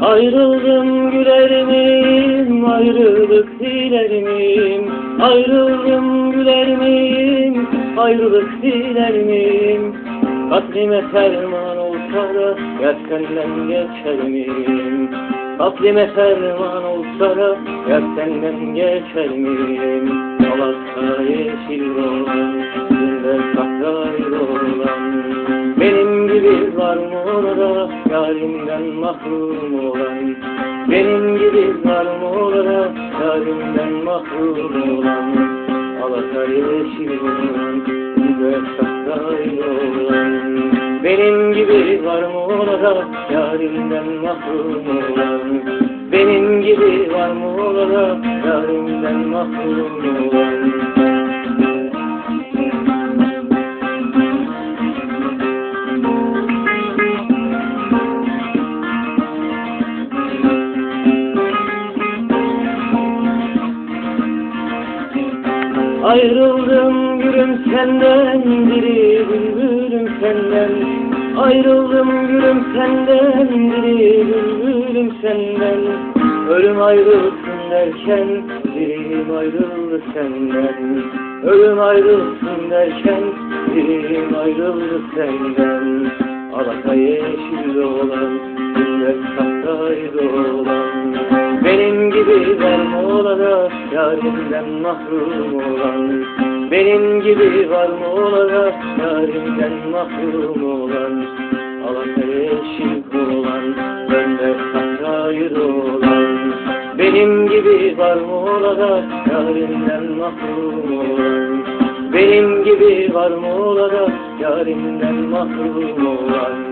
Ayrıldım güler miyim, ayrılık diler miyim? Ayrıldım güler miyim, ayrılık diler miyim? Katlime ferman olsa da yar senden geçer miyim? Katlime ferman olsa da yar senden geçer miyim? Alaska yeşil olan, güller sahrayır olan benim gibi var mı orada yarimden mahrum olan Benim gibi var mı orada yarimden mahrum olan Alaka yeşil olan Benim gibi var mı orada yarimden mahrum olan? Benim gibi var mı orada yarimden mahrum olan Ayrıldım gülüm senden, diri bülbülüm senden. Ayrıldım gülüm senden, diri bülbülüm senden. Ölüm ayrılsın derken, dirim ayrıldı senden. Ölüm ayrılsın derken, dirim ayrıldı senden. Alaka yeşil olan, güller sahraydı olan. Var mı olada yarimden mahrum olan. Benim gibi var mı olada yarimden mahrum olan. Alaka yeşil olan Bende sahrayır olan. Benim gibi var mı olada yarimden mahrum olan. Benim gibi var mı olada yarimden mahrum olan